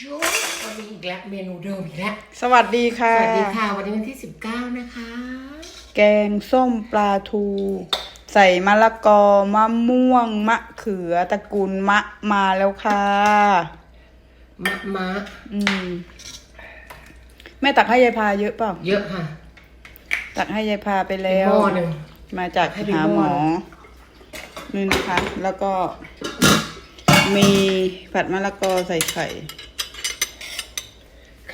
จุ๊บวันนี้อีกแล้วเมนูเดิมอีกแล้วสวัสดีค่ะสวัสดีค่ะวันนี้วันที่ 19 นะคะ แกงส้มปลาทู ใส่มะละกอมะม่วง มะเขือตระกูลมะมาแล้วค่ะ มะมะอืม แม่ตักให้ยายพาเยอะเปล่าเยอะค่ะ ตักให้ยายพาไปแล้ว หม้อหนึ่งมาจากให้ไปหาหหม้มออนี่นะคะ แล้วก็ มีผัดมะละกอใส่ไข่ไ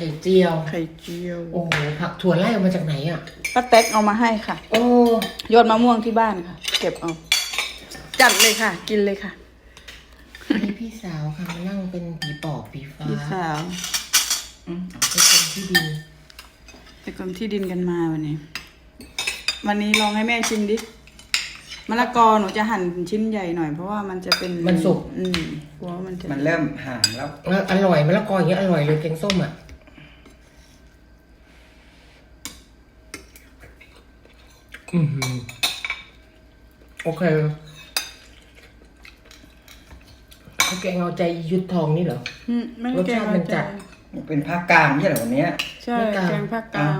ข่เจียว ไข่เจียวโอ้โหผักถั่วไล่ออกมาจากไหนอะ ป้าแต๊กเอามาให้ค่ะ โอ้ยอดมะม่วงที่บ้านค่ะ เก็บเอาจัดเลยค่ะ กินเลยค่ะอันนี้พี่สาวค่ะมานั่งเป็นผีปอบผีฟ้าพี่สาวเป็นคนที่ดีไปกรมที่ดินกันมาวันนี้ วันนี้ลองให้แม่ชิมดิมะละกอหนูจะหั่นชิ้นใหญ่หน่อย เพราะว่ามันจะเป็นมันสุก อืมกลัวว่ามันจะมันเริ่มห่างแล้ว แล้วอร่อยมะละกออย่างเงี้ยอร่อยเลยแกงส้มอะ อือหือโอเคเขาแกงเอาใจยุดทองนี่เหรอ อืมไม่รสชาติมันจัด เป็นภาคกลางไม่ใช่เหรอวันเนี้ยใช่ไม่กลาง แกงภาคกลาง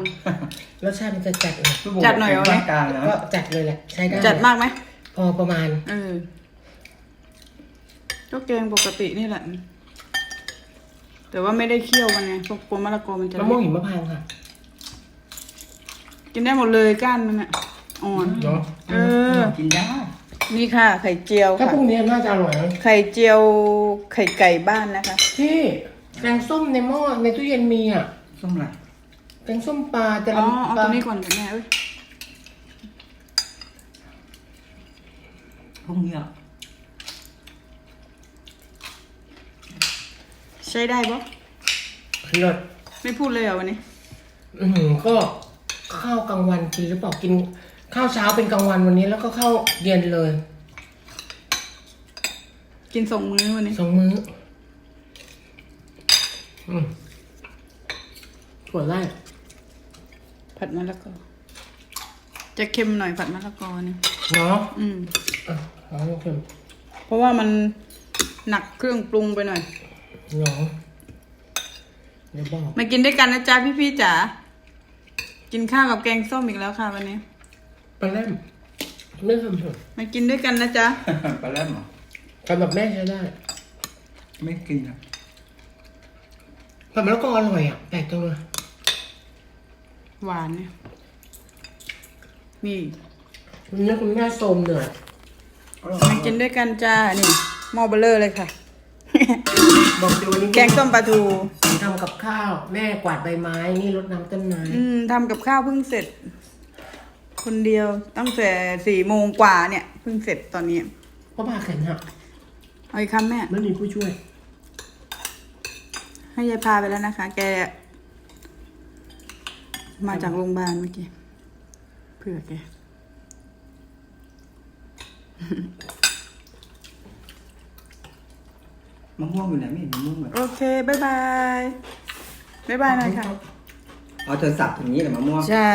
รสชาติมันจะจัดเลยพี่บุ๋มจัดหน่อยเป็เอาไหม ภาคกลางนะก็จัดเลยแหละ ใช้ได้จัดมากไหมพอประมาณ เออก็แกงปกตินี่แหละ แต่ว่าไม่ได้เคี่ยวมันไงพวกกลัวมะละกอมันจะมะม่วงหิมพานต์ค่ะ กินได้หมดเลยก้านมันอะ อ่อน เนาะเออ กินได้นี่ค่ะ ไข่เจียวถ้าค่ะ พรุ่งนี้น่าจะอร่อยนะไข่เจียวไข่ไก่บ้านนะคะ พี่แกงส้มในหม้อในตู้เย็นมีอะส้มอะไรแกงส้มปลาจะอ๋อลำเอาปลาตัวนี้ก่อนกันแม่เอ้ยพวกเนี้ยใช้ได้ปะเลิศไม่พูดเลยเหรอวันนี้ อือหือก็ข้าวกลางวันกินหรือเปล่ากิน ข้าวเช้าเป็นกลางวันวันนี้แล้วก็ข้าวเย็นเลยกินส่งมื้อวันนี้สองมื้ออืมถั่วไล่ผัดมะละกอจะเค็มหน่อยผัดมะละกอนี่เนาะอืมอะเอาให้เค็มเพราะว่ามันหนักเครื่องปรุงไปหน่อยเนาะเดี๋ยวบอกมากินด้วยกันนะจ๊ะพี่ๆจ๋ากินข้าวกับแกงส้มอีกแล้วค่ะวันนี้ ไปเล่มไม่ทำเถอะมากินด้วยกันนะจ๊ะ ปลาเริ่มเหรอสำหรับแม่ใช้ได้ไม่กินอะผัดมะละกออร่อยอะแปลกจังเลยหวานเนี่ย นี่วันนี้คุณแม่โซมเหนื่อยมากินด้วยกันจ้า นี่หม้อเบลเลอร์เลยค่ะ บอกเดี๋ยววันนี้แกงส้มปลาทู ทำกับข้าว แม่กวาดใบไม้ นี่รดน้ำต้นไม้อืมทำกับข้าวเพิ่งเสร็จ คนเดียวตั้งแต่สี่โมงกว่าเนี่ยเพิ่งเสร็จตอนนี้เพราะผ่าแขนหักเอาอีกคำแม่ ไม่มีผู้ช่วย ให้ยายพาไปแล้วนะคะ แก มาจากโรงพยาบาลเมื่อกี้เพื่อแก มะม่วงอยู่ไหนไม่เห็นมะม่วงเลยโอเคบ๊ายบายบ๊ายบายหน่อยค่ะเอาเธอสับอย่างนี้เหรอมะม่วง ใช่